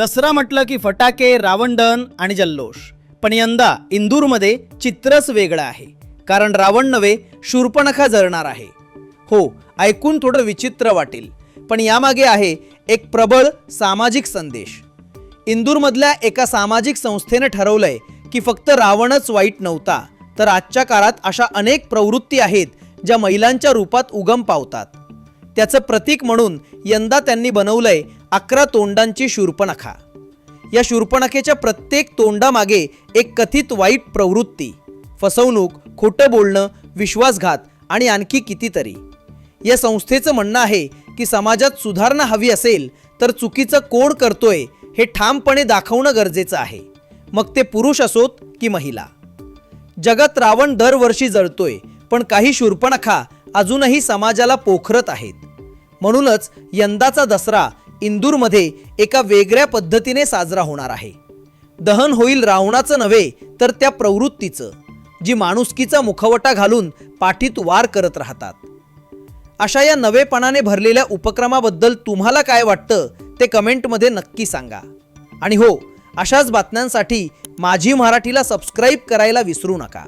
दसरा म्हटलं की फटाके रावणदहन आणि जल्लोष. पण यंदा इंदूरमध्ये चित्रच वेगळं आहे. कारण रावण नव्हे शूर्पणखा जळणार आहे. हो ऐकून थोडं विचित्र वाटेल. पण यामागे आहे एक प्रबळ सामाजिक संदेश. इंदूरमधल्या एका सामाजिक संस्थेनं ठरवलंय की फक्त रावणच वाईट नव्हता तर आजच्या काळात अशा अनेक प्रवृत्ती आहेत ज्या महिलांच्या रूपात उगम पावतात. त्याचं प्रतीक म्हणून यंदा त्यांनी बनवलंय अकरा तोंडांची शूर्पणखा. या शूर्पणखेच्या प्रत्येक तोंडामागे एक कथित वाईट प्रवृत्ती फसवणूक खोटं बोलणं विश्वासघात आणि आणखी कितीतरी. या संस्थेचं म्हणणं आहे की समाजात सुधारणा हवी असेल तर चुकीचं कोण करतोय हे ठामपणे दाखवणं गरजेचं आहे. मग ते पुरुष असोत की महिला? जगात रावण दरवर्षी जळतोय पण काही शूर्पणखा अजूनही समाजाला पोखरत आहेत. म्हणूनच यंदाचा दसरा इंदूरमध्ये एका वेगळ्या पद्धतीने साजरा होणार आहे. दहन होईल रावणाचं नव्हे तर त्या प्रवृत्तीचं जी माणुसकीचा मुखवटा घालून पाठीत वार करत राहतात. अशा या नवेपणाने भरलेल्या उपक्रमाबद्दल तुम्हाला काय वाटतं ते कमेंटमध्ये नक्की सांगा. आणि हो अशाच बातम्यांसाठी माझी मराठीला सबस्क्राईब करायला विसरू नका.